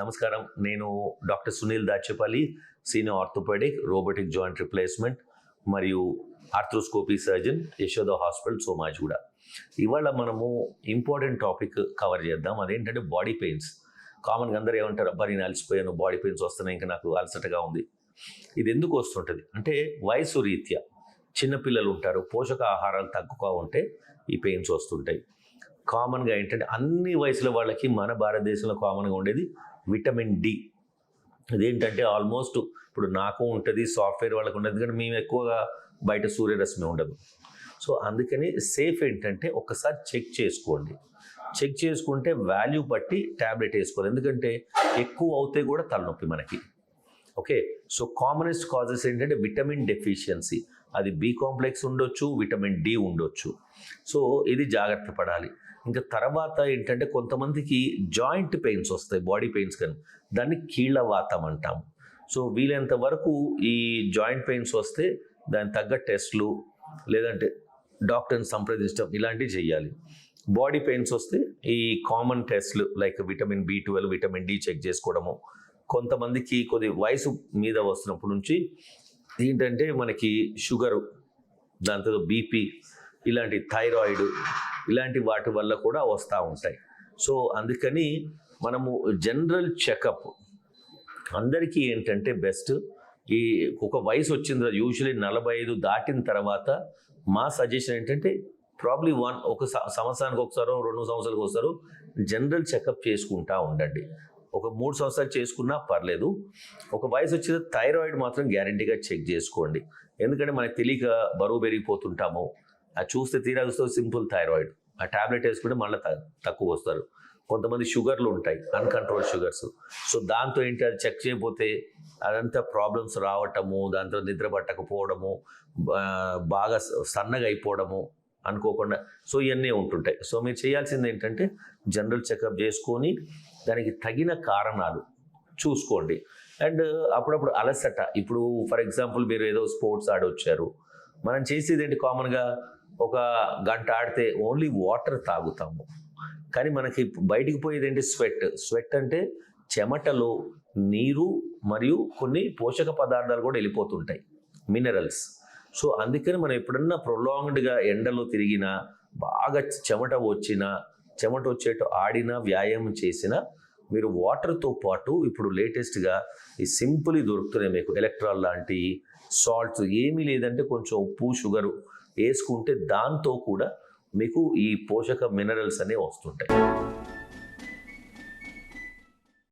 నమస్కారం. నేను doctor Sunil Dachepalli senior orthopaedic robotic joint replacement మరియు arthroscopy surgeon Yashoda hospital Somajiguda. ఇవాళ మనము ఇంపార్టెంట్ టాపిక్ కవర్ చేద్దాం. అదేంటంటే బాడీ పెయిన్స్. కామన్గా అందరూ ఏమంటారు అబ్బా నేను అలసిపోయాను బాడీ పెయిన్స్ వస్తున్నాయి ఇంకా నాకు అలసటగా ఉంది. ఇది ఎందుకు వస్తుంటుంది? అంటే వయసు రీత్యా. చిన్నపిల్లలు ఉంటారు పోషక ఆహారాలు తక్కువగా ఉంటే ఈ పెయిన్స్ వస్తుంటాయి. కామన్గా ఏంటంటే అన్ని వయసుల వాళ్ళకి మన భారతదేశంలో కామన్గా ఉండేది విటమిన్ డి. అదేంటంటే ఆల్మోస్ట్ ఇప్పుడు నాకు ఉంటుంది సాఫ్ట్వేర్ వాళ్ళకు ఉండదు కానీ మేము ఎక్కువగా బయట సూర్యరశ్మి ఉండదు. సో అందుకని సేఫ్ ఏంటంటే ఒక్కసారి చెక్ చేసుకోండి. చెక్ చేసుకుంటే వాల్యూ బట్టి ట్యాబ్లెట్ వేసుకోవాలి. ఎందుకంటే ఎక్కువ అవుతే కూడా తలనొప్పి మనకి. ఓకే? సో కామనెస్ట్ కాజెస్ ఏంటంటే విటమిన్ డెఫిషియన్సీ. అది బి కాంప్లెక్స్ ఉండొచ్చు విటమిన్ డి ఉండొచ్చు. సో ఇది జాగ్రత్త పడాలి. ఇంకా తర్వాత ఏంటంటే కొంతమందికి జాయింట్ పెయిన్స్ వస్తాయి బాడీ పెయిన్స్ కానీ. దాన్ని కీళ్ళవాతం అంటాం సో వీలైనంత వరకు ఈ జాయింట్ పెయిన్స్ వస్తే దానికి తగ్గ టెస్ట్లు లేదంటే డాక్టర్ని సంప్రదించడం ఇలాంటివి చేయాలి బాడీ పెయిన్స్ వస్తే ఈ కామన్ టెస్ట్లు like vitamin B twelve vitamin D check చేసుకోవడము. కొంతమందికి కొద్ది వయసు మీద వస్తున్నప్పటి నుంచి ఏంటంటే మనకి షుగరు దాంతో బీపీ ఇలాంటి థైరాయిడ్ ఇలాంటి వాటి వల్ల కూడా వస్తూ ఉంటాయి. సో అందుకని మనము జనరల్ చెకప్ అందరికీ ఏంటంటే బెస్ట్ ఈ ఒక వయసు వచ్చింది యూజువలీ నలభై ఐదు దాటిన తర్వాత మా సజెషన్ ఏంటంటే ప్రాబ్లీ వన్ ఒక స- సంవత్సరానికి ఒకసారో రెండు సంవత్సరాలకు ఒకసారో జనరల్ చెకప్ చేసుకుంటా ఉండండి. ఒక మూడు సంవత్సరాలు చేసుకున్నా పర్లేదు. ఒక వయసు వచ్చిన థైరాయిడ్ మాత్రం గ్యారంటీగా చెక్ చేసుకోండి. ఎందుకంటే మనకు తెలియక బరువు పెరిగిపోతుంటాము. అది చూస్తే తీరా చూస్తే సింపుల్ థైరాయిడ్. ఆ టాబ్లెట్ వేసుకుంటే మళ్ళీ తక్కువ వస్తారు. కొంతమంది షుగర్లు ఉంటాయి అన్కంట్రోల్ షుగర్స్. సో దాంతో ఏంటి అది చెక్ చేయకపోతే అదంతా ప్రాబ్లమ్స్ రావటము దాంతో నిద్ర పట్టకపోవడము బాగా సన్నగా అయిపోవడము అనుకోకుండా సో ఇవన్నీ ఉంటుంటాయి. సో మీరు చేయాల్సింది ఏంటంటే జనరల్ చెకప్ చేసుకొని దానికి తగిన కారణాలు చూసుకోండి. అండ్ అప్పుడప్పుడు అలసట. ఇప్పుడు ఫర్ ఎగ్జాంపుల్ మీరు ఏదో స్పోర్ట్స్ ఆడొచ్చారు. మనం చేసేది ఏంటి కామన్గా? ఒక గంట ఆడితే ఓన్లీ వాటర్ తాగుతాము. కానీ మనకి బయటికి పోయేది ఏంటి? స్వెట్. స్వెట్ అంటే చెమటలో నీరు మరియు కొన్ని పోషక పదార్థాలు కూడా వెళ్ళిపోతుంటాయి. మినరల్స్ సో అందుకని మనం ఎప్పుడన్నా ప్రొలాంగ్డ్గా ఎండలో తిరిగినా బాగా చెమట వచ్చినా చెమట వచ్చేట్టు ఆడినా వ్యాయామం చేసినా మీరు వాటర్తో పాటు ఇప్పుడు లేటెస్ట్గా ఈ సింపుల్ దొరుకుతున్నాయి మీకు. ఎలక్ట్రాల్ లాంటి సాల్ట్స్ ఏమీ లేదంటే కొంచెం ఉప్పు షుగరు వేసుకుంటే దాంతో కూడా మీకు ఈ పోషక మినరల్స్ అనేవి వస్తుంటాయి.